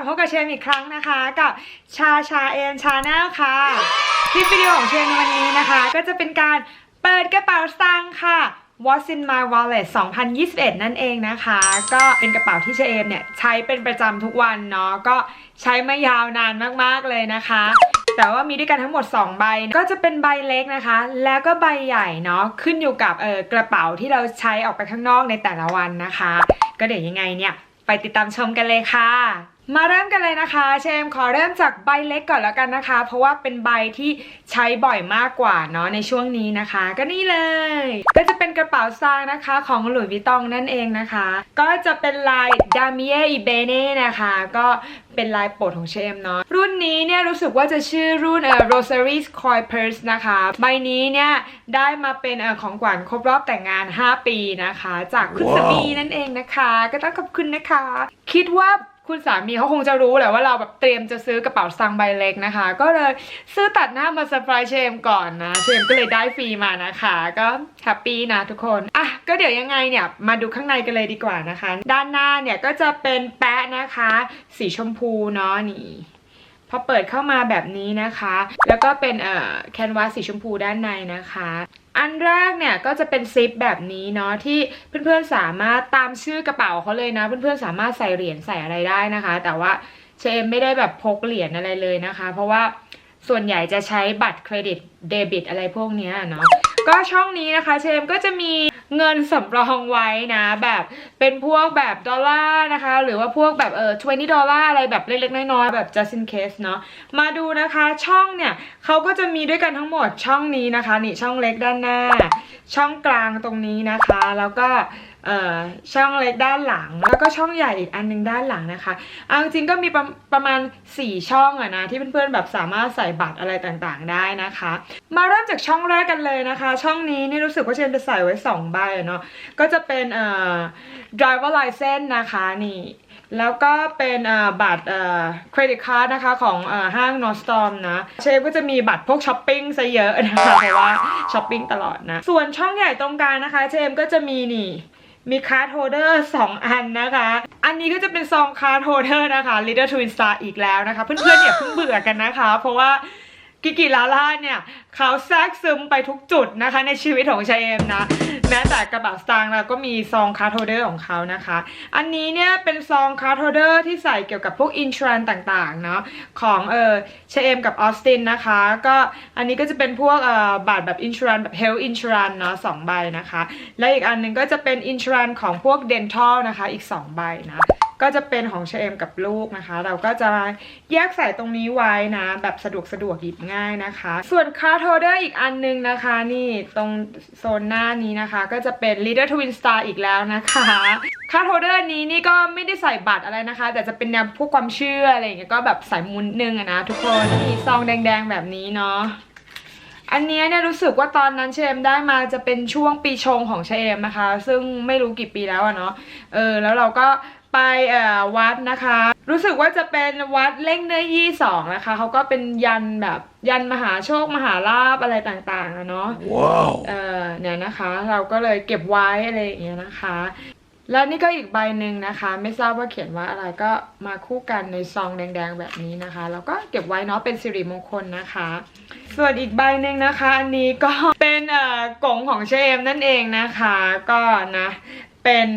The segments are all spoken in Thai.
บพบกับเชนอีกครั้งนะคะกับชาชาเอ็มชาแนลค่ะ คลิปวิดีโอของเชนในวันนี้นะคะ ก็จะเป็นการเปิดกระเป๋าสตางค์ค่ะ What's in my wallet 2021 นั่นเองนะคะ ก็เป็นกระเป๋าที่เชมเนี่ยใช้เป็นประจำทุกวันเนาะก็ใช้มายาวนานมากๆเลยนะคะ แต่ว่ามีด้วยกันทั้งหมด 2 ใบ ก็จะเป็นใบเล็กนะคะ แล้วก็ใบใหญ่เนาะขึ้นอยู่กับเออกระเป๋าที่เราใช้ออกไปข้างนอกในแต่ละวันนะคะ ก็เดี๋ยวยังไงเนี่ย ไปติดตามชมกันเลยค่ะ มาเริ่มกันเลยนะคะ เชมขอเริ่มจากใบเล็กก่อนแล้วกันนะคะ เพราะว่าเป็นใบที่ใช้บ่อยมากกว่าเนาะในช่วงนี้นะคะ ก็นี่เลย ก็จะเป็นกระเป๋าซางนะคะของหลุยส์วิตตองนั่นเองนะคะ ก็จะเป็นลายดามิเออีเบเน่นะคะ ก็เป็นลายโปรดของเชมเนาะรุ่นนี้เนี่ยรู้สึกว่าจะชื่อรุ่นเอ่อ Rosary Coin Purse นะคะ ใบนี้เนี่ยได้มาเป็นเอ่อของขวัญครบรอบแต่งงาน5ปีนะคะ จากคุณสามีนั่นเองนะคะ ก็ต้องขอบคุณนะคะ คิดว่า คุณสามีเขาคงจะรู้แหละว่าเราแบบเตรียมจะซื้อกระเป๋าสังใบเล็กนะคะ ก็เลยซื้อตัดหน้ามาเซอร์ไพรส์เชมก่อนนะเชมก็เลยได้ฟรีมานะคะ ก็แฮปปี้นะทุกคนอะก็เดี๋ยวยังไงเนี่ยมาดูข้างในกันเลยดีกว่านะคะ ด้านหน้าเนี่ยก็จะเป็นแปะนะคะ สีชมพูเนาะนี่ พอเปิดเข้ามาแบบนี้นะคะ แล้วก็เป็นเอ่อแคนวาสสีชมพูด้านในนะคะ อันแรกเนี่ยก็จะเป็นซิปแบบนี้เนาะที่เพื่อนๆสามารถตามชื่อกระเป๋าเขาเลยนะ เพื่อนๆสามารถใส่เหรียญใส่อะไรได้นะคะ แต่ว่าเชมไม่ได้แบบพกเหรียญอะไรเลยนะคะ เพราะว่าส่วนใหญ่จะใช้บัตรเครดิตเดบิตอะไรพวกเนี้ยเนาะ ก็ช่องนี้นะคะเชมก็จะมีเงินสำรองไว้นะแบบเป็นพวกแบบดอลลาร์นะคะ หรือว่าพวกแบบเออ20ดอลลาร์อะไรแบบเล็กๆ น้อยๆ แบบ just in case เนาะมาดูนะคะช่องเนี่ยเขาก็จะมีด้วยกันทั้งหมดช่องนี้นะคะ นี่ช่องเล็กด้านหน้า ช่องกลางตรงนี้นะคะ แล้วก็ ช่องเล็กด้านหลัง แล้วก็ช่องใหญ่อีกอันหนึงด้านหลังนะคะเอาจริงๆก็มีประประมาณ 4 ช่องอะนะที่เพื่อนๆแบบสามารถใส่บัตรอะไรต่างๆได้นะคะ มาเริ่มจากช่องแรกกันเลยนะคะ ช่องนี้นี่รู้สึกว่าเชนจะใส่ไว้ 2 ใบเนาะก็จะเป็นเอ่อ driver license นะคะนี่แล้วก็เป็นบัตรเครดิตการ์ดนะคะของอห้าง Nordstrom นะ เชฟก็จะมีบัตรพวกช้อปปิ้งซะเยอะนะคะเพราะว่าช้อปปิ้งตลอดนะ ส่วนช่องใหญ่ตรงกลางนะคะ เชมก็จะมีนี่ มีคาร์ดโฮเดอร์2อันนะคะ อันนี้ก็จะเป็นซองคาร์ดโฮเดอร์นะคะ Little Twin Star อีกแล้วนะคะ เพื่อนๆอย่าเพิ่งเบื่อกันนะคะ เพราะว่ากิกิลาล่าเนี่ยเขาแทรกซึมไปทุกจุดนะคะในชีวิตของชายเอมนะ แม้แต่กระบะสตางค์เราก็มีซองคาร์ดโฮเดอร์ของเขานะคะ อันนี้เนี่ยเป็นซองคาร์ดโฮเดอร์ที่ใส่เกี่ยวกับพวกอินชรันต่างๆเนาะของเออเชเอมกับออสตินนะคะ ก็อันนี้ก็จะเป็นพวกเอ่อบัตรแบบอินชรันแบบเฮล์อินชรันเนาะสองใบนะคะ และอีกอันหนึงก็จะเป็นอินชรันของพวกเดนทัลนะคะอีก 2 ใบนะก็จะเป็นของเชเอมกับลูกนะคะ เราก็จะแยกใส่ตรงนี้ไว้นะ แบบสะดวกสะดวกหยิบง่ายนะคะ ส่วนคาร์ d โฮเดอร์อีกอันนึงนะคะ นี่ตรงโซนหน้านี้นะคะก็จะเป็น Leader Twin Star อีกแล้วนะคะคาร์โฮเดอร์นี้นี่ก็ไม่ได้ใส่บัตรอะไรนะคะ แต่จะเป็นแนวพวกความเชื่ออะไรอย่างเงี้ยก็แบบใส่มุนนึงอะนะทุกคนมีซองแดงๆแบบนี้เนาะอันเนี้ยเนี่ยรู้สึกว่าตอนนั้นเชมได้มาจะเป็นช่วงปีชงของเชมนะคะ ซึ่งไม่รู้กี่ปีแล้วอะเนาะเออแล้วเราก็ ไปเอ่อวัดนะคะ รู้สึกว่าจะเป็นวัดเล่งเนื้อยี่สองนะคะเขาก็เป็นยันแบบยันมหาโชคมหาลาภอะไรต่างๆอะเนาะ Wow. เออเนี่ยนะคะ เราก็เลยเก็บไว้อะไรอย่างเงี้ยนะคะ แล้วนี่ก็อีกใบหนึ่งนะคะ ไม่ทราบว่าเขียนว่าอะไรก็มาคู่กันในซองแดงๆแบบนี้นะคะ แล้วก็เก็บไว้เนาะเป็นสิริมงคลนะคะ ส่วนอีกใบหนึ่งนะคะ อันนี้ก็เป็นเอ่อกงของเชมนั่นเองนะคะ ก็นะเป็น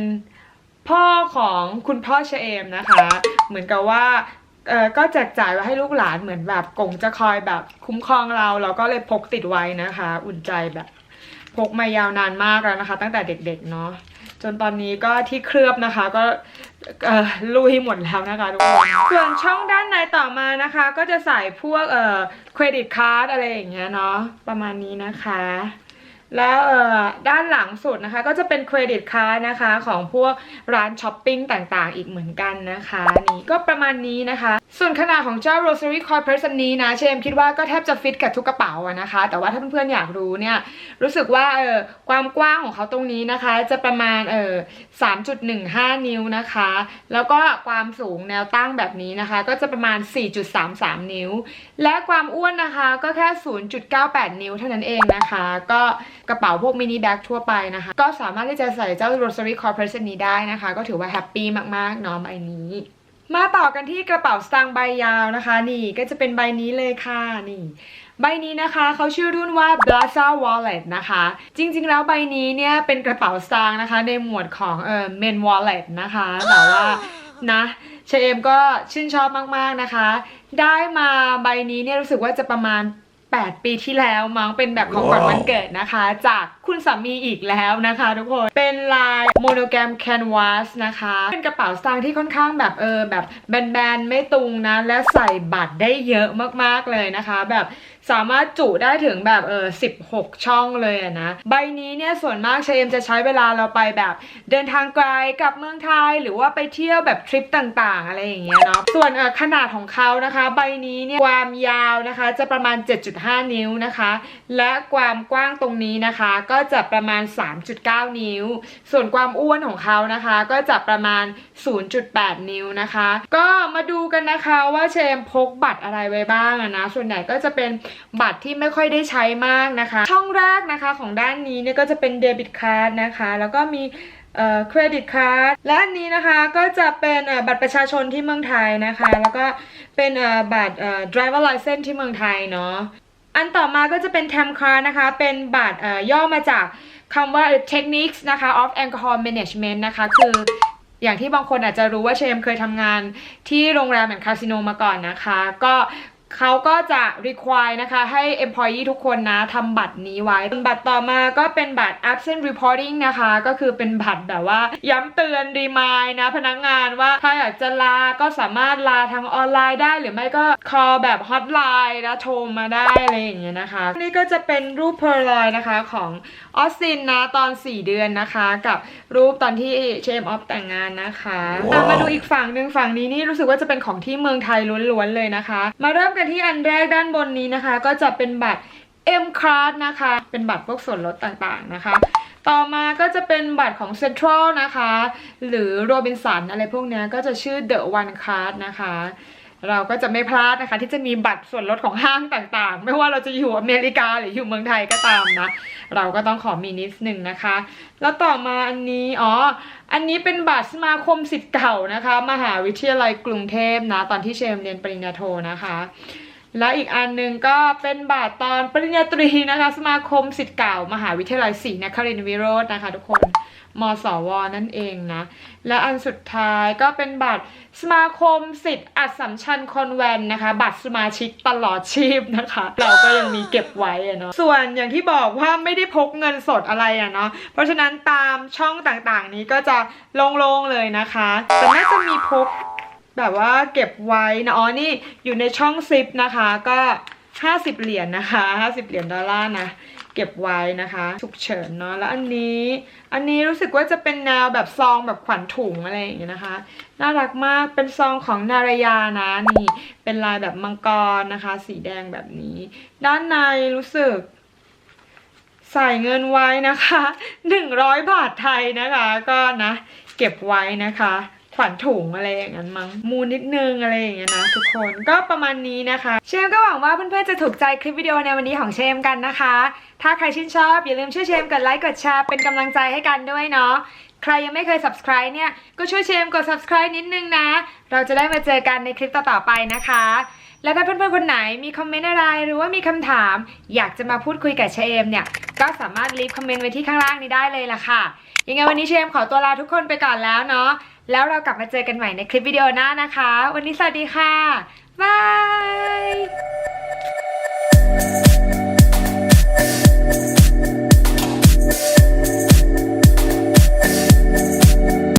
พ่อของคุณพ่อเชเอมนะคะ เหมือนกับว่าเออก็แจกจ่ายไว้ให้ลูกหลานเหมือนแบบกงจะคอยแบบคุ้มครองเราเราก็เลยพกติดไว้นะคะ อุ่นใจแบบพกมายาวนานมากแล้วนะคะ ตั้งแต่เด็กๆเนาะจนตอนนี้ก็ที่เคลือบนะคะก็ลุยหมดแล้วนะคะทุกคนส่วนช่องด้านในต่อมานะคะ ก็จะใส่พวกเอ่อเครดิตการ์ดอะไรอย่างเงี้ยเนาะประมาณนี้นะคะ แล้วด้านหลังสุดนะคะก็จะเป็นเครดิตกานะคะของพวกร้านช้อปปิ้งต่างๆ อีกเหมือนกันนะคะนี่ก็ประมาณนี้นะคะ ส่วนขนาดของเจ้า Rosary Coin Purse นนี้นะเชมคิดว่าก็แทบจะฟิตกับทุกกระเป๋าอะนะคะ แต่ว่าถ้าเพื่อนๆอยากรู้เนี่ยรู้สึกว่าเออความกว้างของเขาตรงนี้นะคะ จะประมาณเออ3.15 นิ้วนะคะ แล้วก็ความสูงแนวตั้งแบบนี้นะคะ ก็จะประมาณ 4.33 นิ้ว และความอ้วนนะคะก็แค่ 0.98 นิ้วเท่านั้นเองนะคะ ก็กระเป๋าพวกมินิแบ็กทั่วไปนะคะ ก็สามารถที่จะใส่เจ้า Rosary Coin Purse อันนี้ได้นะคะ ก็ถือว่าแฮปปี้มากๆเนาะใบนี้ มาต่อกันที่กระเป๋าสตางค์ใบยาวนะคะ นี่ก็จะเป็นใบนี้เลยค่ะนี่ใบนี้นะคะเขาชื่อรุ่นว่า Blaza Wallet นะคะ จริงๆ แล้วใบนี้เนี่ยเป็นกระเป๋าสตางค์นะคะ ในหมวดของเอ่อ Men Wallet นะคะ แต่ว่านะเชเอมก็ชื่นชอบมากๆนะคะ ได้มาใบนี้เนี่ยรู้สึกว่าจะประมาณ 8 ปีที่แล้วมั้งเป็นแบบของขวัญวันเกิดนะคะ จากคุณสามีอีกแล้วนะคะทุกคน เป็นลายโมโนแกรมแคนวาสนะคะ เป็นกระเป๋าสตางค์ที่ค่อนข้างแบบเออแบบแบนๆ ไม่ตุงนะ และใส่บัตรได้เยอะมากๆเลยนะคะ แบบสามารถจุได้ถึงแบบเออ16 ช่องเลยอะนะ ใบนี้เนี่ยส่วนมากเชมจะใช้เวลาเราไปแบบเดินทางไกลกลับเมืองไทยหรือว่าไปเที่ยวแบบทริปต่างๆ อะไรอย่างเงี้ยเนาะส่วนเออขนาดของเขานะคะ ใบนี้เนี่ยความยาวนะคะจะประมาณ 7.5นิ้วนะคะ และความกว้างตรงนี้นะคะ ก็จะประมาณ 3.9 นิ้ว ส่วนความอ้วนของเขานะคะ ก็จะประมาณ 0.8 นิ้วนะคะ ก็มาดูกันนะคะว่าเชมพกบัตรอะไรไว้บ้างนะ ส่วนใหญ่ก็จะเป็นบัตรที่ไม่ค่อยได้ใช้มากนะคะ ช่องแรกนะคะของด้านนี้เนี่ยก็จะเป็นเดบิตการ์ดนะคะ แล้วก็มีเครดิตการ์ดและอันนี้นะคะก็จะเป็นบัตรประชาชนที่เมืองไทยนะคะ แล้วก็เป็นบัตร driver license ที่เมืองไทยเนาะ อันต่อมาก็จะเป็นแทมคานะคะ เป็นบัตรย่อมาจากคำว่า techniques นะคะ of alcohol management นะคะ คืออย่างที่บางคนอาจจะรู้ว่าเชมเคยทำงานที่โรงแรมแอนคาสิโนมาก่อนนะคะ ก็ เขาก็จะ require นะคะ ให้ employee ทุกคนนะทำบัตรนี้ไว้ บัตรต่อมาก็เป็นบัตร absent reporting นะคะ ก็คือเป็นบัตรแบบว่า ย้ำเตือน remind นะ พนักงานว่า ถ้าอยากจะลาก็สามารถลาทางออนไลน์ได้ หรือไม่ก็ call แบบ hotline แล้วโทรมาได้ อะไรอย่างเงี้ยนะคะ นี่ก็จะเป็นรูป p o l a r o i d นะคะของออสซินนะ ตอน 4 เดือนนะคะ กับรูปตอนที่เชมออฟแต่งงานนะคะว้าวมาดูอีกฝั่งหนึ่งฝั่งนี้นี่รู้สึกว่าจะเป็นของที่เมืองไทยล้วนๆเลยนะคะ มาเริ่มกันที่อันแรกด้านบนนี้นะคะ ก็จะเป็นบัตร M card นะคะ เป็นบัตรพวกส่วนลดต่างๆนะคะ ต่อมาก็จะเป็นบัตรของ Central นะคะ หรือ Robinson อะไรพวกนี้ก็จะชื่อ The One Card นะคะ เราก็จะไม่พลาดนะคะ ที่จะมีบัตรส่วนลดของห้างต่างๆ ไม่ว่าเราจะอยู่อเมริกาหรืออยู่เมืองไทยก็ตามนะ เราก็ต้องขอมีนิดหนึ่งนะคะ แล้วต่อมาอันนี้อ๋ออันนี้เป็นบัตรสมาคมสิทธิ์เก่านะคะ มหาวิทยาลัยกรุงเทพนะ ตอนที่เชมเรียนปริญญาโทนะคะและอีกอันหนึ่งก็เป็นบัตรตอนปริญญาตรีนะคะ สมาคมสิทธิ์เก่ามหาวิทยาลัยศรีนครินทรวิโรจน์นะคะทุกคน มสว นั่นเองนะ และอันสุดท้ายก็เป็นบัตรสมาคมสิทธิ์อัสสัมชัญคอนแวนนะคะ บัตรสมาชิกตลอดชีพนะคะ เราก็ยังมีเก็บไว้อะเนาะส่วนอย่างที่บอกว่าไม่ได้พกเงินสดอะไรอะเนาะเพราะฉะนั้นตามช่องต่างๆ นี้ก็จะโล่งๆเลยนะคะแต่น่าจะมีพกแบบว่าเก็บไว้นะอ๋อนี่อยู่ในช่องซิปนะคะก็ 50 เหรียญนะคะ 50 เหรียญดอลลาร์นะ เก็บไว้นะคะฉุกเฉินเนาะแล้วอันนี้ อันนี้รู้สึกว่าจะเป็นแนวแบบซองแบบขวัญถุงอะไรอย่างเงี้ยนะคะ น่ารักมากเป็นซองของนารยานะนี่ เป็นลายแบบมังกรนะคะ สีแดงแบบนี้ ด้านในรู้สึกใส่เงินไว้นะคะ 100 บาทไทยนะคะ ก็นะ เก็บไว้นะคะ ขวัญถุงอะไรอย่างนั้นมั้งมูนิดนึงอะไรอย่างเงี้ยนะทุกคนก็ประมาณนี้นะคะ เชมก็หวังว่าเพื่อนๆจะถูกใจคลิปวิดีโอในวันนี้ของเชมกันนะคะ ถ้าใครชื่นชอบอย่าลืมช่วยเชมกดไลค์กดแชร์เป็นกำลังใจให้กันด้วยเนาะใครยังไม่เคย subscribe เนี่ยก็ช่วยเชมกด subscribe นิดนึงนะ เราจะได้มาเจอกันในคลิปต่อๆไปนะคะ แล้วถ้าเพื่อนๆคนไหนมีคอมเมนต์อะไรหรือว่ามีคำถาม อยากจะมาพูดคุยกับเชเอมเนี่ย ก็สามารถรีฟคอมเมนต์ไว้ที่ข้างล่างนี้ได้เลยล่ะค่ะ ยังไงวันนี้เชเอมขอตัวลาทุกคนไปก่อนแล้วเนาะ แล้วเรากลับมาเจอกันใหม่ในคลิปวิดีโอหน้านะคะ วันนี้สวัสดีค่ะบาย